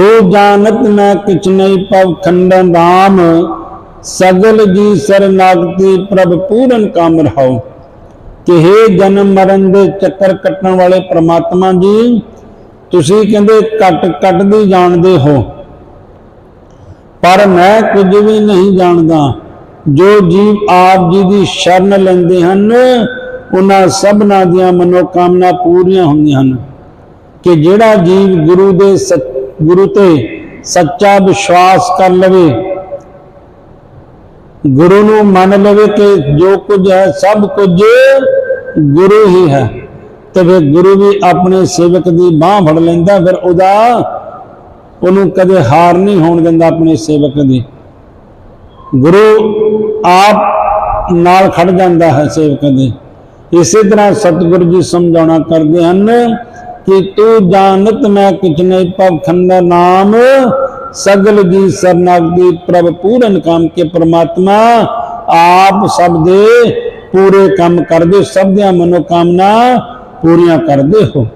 ਤੋ ਜਾਣਤ ਮੈਂ ਕਿਛ ਨਹੀਂ ਪਵ ਖੰਡਨ ਰਾਮ, ਸਗਲ ਜੀ ਸਰਨਾਗਤੀ ਪ੍ਰਭ ਪੂਰਨ ਕਾਮ ਰਹਾਉ। ਕਿ ਹੈ ਜਨਮ ਮਰਨ ਦੇ ਚੱਕਰ ਕੱਟਣ ਵਾਲੇ ਪ੍ਰਮਾਤਮਾ ਜੀ, ਤੁਸੀਂ ਕਹਿੰਦੇ ਕੱਟ ਕੱਟਦੀ ਜਾਣਦੇ ਹੋ। ਪਰ ਮੈਂ ਕੁਝ ਵੀ ਨਹੀਂ ਜਾਣਦਾ। ਜੋ ਜੀਵ ਆਪ ਜੀ ਦੀ ਸ਼ਰਨ ਲੈਂਦੇ ਹਨ, ਉਹਨਾਂ ਸਭਨਾਂ ਦੀਆਂ ਮਨੋਕਾਮਨਾ ਪੂਰੀਆਂ ਹੁੰਦੀਆਂ ਹਨ। ਕਿ ਜਿਹੜਾ ਜੀਵ ਗੁਰੂ ਦੇ ਸੱਚ- ਗੁਰੂ ਤੇ ਸੱਚਾ ਵਿਸ਼ਵਾਸ ਕਰ ਲਵੇ। ਗੁਰੂ ਨੂੰ ਮੰਨ ਲਵੇ ਕਿ ਜੋ ਕੁਝ ਹੈ, ਸਭ ਕੁਝ ਗੁਰੂ ਹੀ ਹੈ। ਤੇ ਫਿਰ ਗੁਰੂ ਵੀ ਆਪਣੇ ਸੇਵਕ ਦੀ ਬਾਹ ਫੜ ਲੈਂਦਾ, ਫਿਰ ਉਹਦਾ ਉਹਨੂੰ ਕਦੇ ਹਾਰ ਨਹੀਂ ਹੋਣ ਦਿੰਦਾ ਆਪਣੇ ਸੇਵਕ ਦੀ। ਗੁਰੂ ਆਪ ਨਾਲ ਖੜ ਜਾਂਦਾ ਹੈ ਸੇਵਕ ਦੇ। ਇਸੇ ਤਰ੍ਹਾਂ ਸਤਿਗੁਰੂ ਜੀ ਸਮਝਾਉਣਾ ਕਰਦੇ ਹਨ ਕਿ ਤੂੰ ਜਾਣਤ ਮੈਂ ਕਿਛ ਨਹੀਂ ਨਾਮ ਸਗਲ ਜੀ ਸਰਨਾਗਤੀ ਪ੍ਰਭ ਪੂਰਨ ਕੰਮ ਕੇ ਪ੍ਰਮਾਤਮਾ, ਆਪ ਸਭ ਦੇ ਪੂਰੇ ਕੰਮ ਕਰਦੇ, ਸਭ ਦੀਆਂ ਮਨੋਕਾਮਨਾ ਪੂਰੀਆਂ ਕਰਦੇ ਹੋ।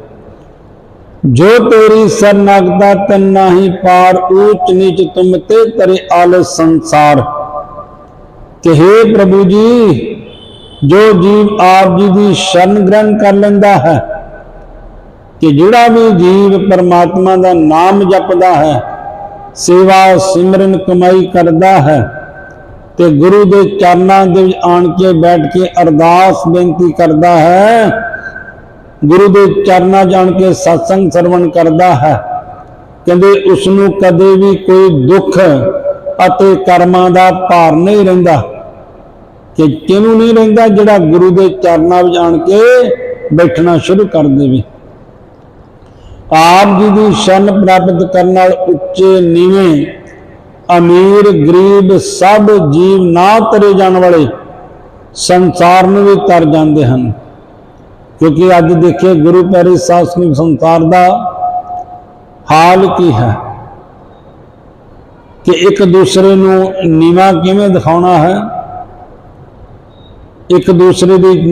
ਜੋ ਤੇਰੀ ਸਰਨਾਗਤਾ ਤਨ ਨਾਹੀ ਪਾਰ, ਊਚ ਨੀਚ ਤੁਮ ਤੇ ਤਰੇ ਆਲ ਸੰਸਾਰ। ਕਿ ਹੇ ਪ੍ਰਭੂ ਜੀ, ਜੋ ਜੀਵ ਆਪ ਜੀ ਦੀ ਸ਼ਰਨ ਗ੍ਰਹਿਣ ਕਰ ਲੈਂਦਾ ਹੈ ਕਿ ਜਿਹੜਾ ਵੀ ਜੀਵ ਪਰਮਾਤਮਾ ਦਾ ਨਾਮ ਜਪਦਾ ਹੈ, ਸੇਵਾ ਸਿਮਰਨ ਕਮਾਈ ਕਰਦਾ ਹੈ ਤੇ ਗੁਰੂ ਦੇ ਚਰਨਾਂ ਦੇ ਵਿੱਚ ਆਣ ਕੇ ਬੈਠ ਕੇ ਅਰਦਾਸ ਬੇਨਤੀ ਕਰਦਾ ਹੈ, ਗੁਰੂ ਦੇ ਚਰਨਾਂ ਜਾਣ ਕੇ ਸਤਸੰਗ ਸਰਵਣ ਕਰਦਾ ਹੈ। ਕਹਿੰਦੇ ਉਸ ਨੂੰ ਕਦੇ ਵੀ ਕੋਈ ਦੁੱਖ ਅਤੇ ਕਰਮਾਂ ਦਾ ਭਾਰ ਨਹੀਂ ਰਹਿੰਦਾ, ਕਿ ਕਿਹਨੂੰ ਨਹੀਂ ਰਹਿੰਦਾ ਜਿਹੜਾ ਗੁਰੂ ਦੇ ਚਰਨਾਂ ਵਿੱਚ ਆਣ ਕੇ ਬੈਠਣਾ ਸ਼ੁਰੂ ਕਰ ਦੇਵੇ। ਆਪ ਜੀ ਦੀ ਸ਼ਰਨ ਪ੍ਰਾਪਤ ਕਰਨ ਨਾਲ ਉੱਚੇ ਨੀਵੇਂ, ਅਮੀਰ, ਗਰੀਬ ਸਭ ਜੀਵ ਨਾ ਤਰੇ ਜਾਣ ਵਾਲੇ ਸੰਸਾਰ ਨੂੰ ਵੀ ਤਰ ਜਾਂਦੇ ਹਨ। ਕਿਉਂਕਿ ਅੱਜ ਦੇਖੇ ਗੁਰੂ ਪਿਆਰੇ ਸਾਸਨੀ ਸੰਸਾਰ ਦਾ ਹਾਲ ਕੀ ਹੈ? ਕਿ ਇੱਕ ਦੂਸਰੇ ਨੂੰ ਨੀਵਾ ਕਿਵੇਂ ਦਿਖਾਉਣਾ ਹੈ? ਇੱਕ ਦੂਸਰੇ ਦੀ